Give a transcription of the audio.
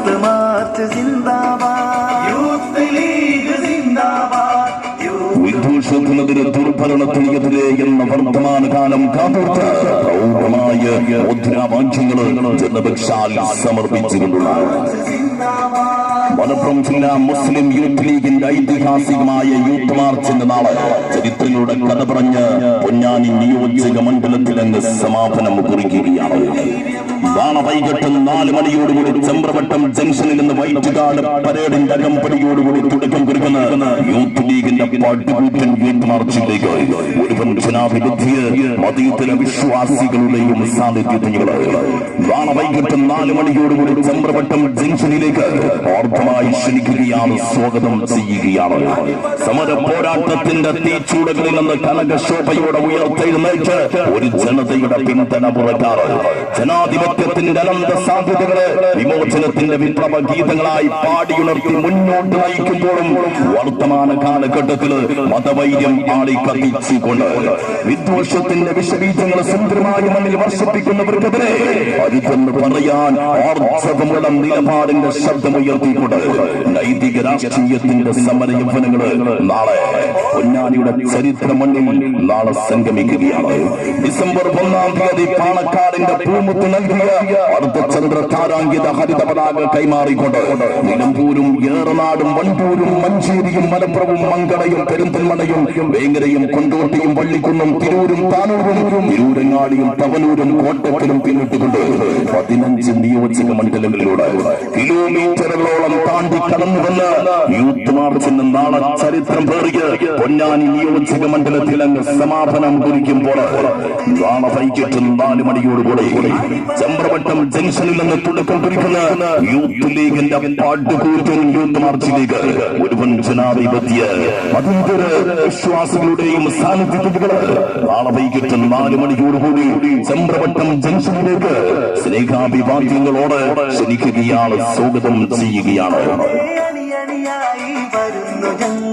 Youth march സിന്ദാബാദ്. Youth league സിന്ദാബാദ്. വിദ്വേഷത്തിനെതിരെ ദുർഭരണത്തിനെതിരെ എന്ന വർത്തമാനകാലം കാതോർത്ത് പ്രൗഢമായ മുദ്രാവാക്യങ്ങൾ ജനപക്ഷാൽ സമർപ്പിച്ചുകൊണ്ടുള്ള മലപ്പുറം ജില്ലാ മുസ്ലിം യൂത്ത് ലീഗിന്റെ ഐതിഹാസികമായ യൂത്ത് മാർച്ചിന്റെ നാളെ ചരിത്രങ്ങളുടെ കഥ പറഞ്ഞ് പൊന്നാനി നിയോജക മണ്ഡലത്തിൽ അങ്ങ് സമാപനം കുറിക്കുകയാണ്. നാളെ വൈകിട്ട് നാല് മണിയോടുകൂടി ചമ്പ്രവട്ടം ജംഗ്ഷനിൽ നിന്ന് വൈറ്റുകാട് പരേഡിന്റെ അകമ്പടിയോടുകൂടി തുടക്കം കുറിക്കുന്ന യൂത്ത് ലീഗിന്റെ പാട്ടുകൂറ്റൻ യൂത്ത് മാർച്ചിലേക്ക് ഒരുവൻ ജനാധിപത്യ മതീതര വിശ്വാസികളുടെയും സാന്നിധ്യത്തിനുകൾ നാളെ വൈകിട്ട് നാല് മണിയോടുകൂടി ചമ്പ്രവട്ടം ജംഗ്ഷനിലേക്ക് ആർദ്രമായി ക്ഷണിക്കുകയാണ് സ്വാഗതം ചെയ്യുകയാണ്. സമര പോരാട്ടത്തിന്റെ തീച്ചൂടകളിൽ നിന്ന് കനകശോഭയോടെ ഉയർത്തെഴുന്നേറ്റ് ഒരു ജനതയുടെ പിന്തുണ പുറക്കാറ് ജനാധിപത്യത്തിന്റെ അനന്ത സാധ്യതകളെ വിമോചനത്തിന്റെ വിപ്ലവ ഗീതങ്ങളായി പാടിയുണർത്തി മുന്നോട്ട് നയിക്കുമ്പോഴും വർത്തമാന കാലഘട്ടത്തിൽ മതവൈര്യം ആളി കത്തിച്ചുകൊണ്ട് വിദ്വേഷത്തിന്റെ വിഷബീജങ്ങൾ സുന്ദരമായ മണ്ണിൽ വർഷിപ്പിക്കുന്നവർക്കെതിരെ അരുതെന്ന് പറയാൻ ആർജവമുള്ള നിലപാടിന്റെ ശബ്ദമുയർത്തിക്കൊണ്ട് നൈതിക രാഷ്ട്രീയത്തിന്റെ സമര യൗവനങ്ങൾ നാളെ പൊന്നാനിയുടെ ചരിത്ര മണ്ണിൽ നാളെ സംഗമിക്കുകയാണ്. ഡിസംബർ ഒന്നാം തീയതി പാണക്കാടിന്റെ പൂമുത്ത് നൽകിയ അടുത്ത ചന്ദ്ര താരാങ്കിത ഹരിത പതാക കൈമാറിക്കൊണ്ട് നിലമ്പൂരും ഏറനാടും വൺപൂരും മഞ്ചേരിയും മലപ്പുറവും മംഗളയും പെരുന്തൽമണയും വേങ്ങരയും കൊണ്ടോട്ടിയും വള്ളിക്കുന്നും തിരൂരും താനൂരും തിരൂരങ്ങാടിയും തവനൂരും കോട്ടക്കലും പിന്നിട്ടുകൊണ്ട് പതിനഞ്ച് നിയോജക മണ്ഡലങ്ങളിലൂടെ കിലോമീറ്ററുകളോളം താണ്ടി കടന്നു വന്ന് യൂത്ത് മാർച്ചിന് നാളെ ചരിത്രം പേറിയ പൊന്നാനി നിയോജക മണ്ഡലത്തിൽ അങ്ങ് സമാപനം കുറിക്കുമ്പോൾ നാളെ വൈകിട്ട് നാല് മണിയോടുകൂടി ചമ്പ്രവട്ടം ജംഗ്ഷനിൽ നിന്ന് തുടക്കം കുറിക്കുന്ന യൂത്ത് ലീഗിന്റെ പാട്ടുകൂറ്റൻ യൂത്ത് മാർച്ച് ലീഗ് ഒരു വൻ ജനാധിപത്യ മതേതര വിശ്വാസികളുടെയും സാന്നിധ്യത്തികൾ നാളെ വൈകിട്ട് നാല് മണിയോടുകൂടി ചമ്പ്രവട്ടം ജംഗ്ഷനിലേക്ക് സ്നേഹാഭിവാദ്യങ്ങളോട് ക്ഷണിക്കുകയാണ് സ്വാഗതം ചെയ്യുകയാണ്.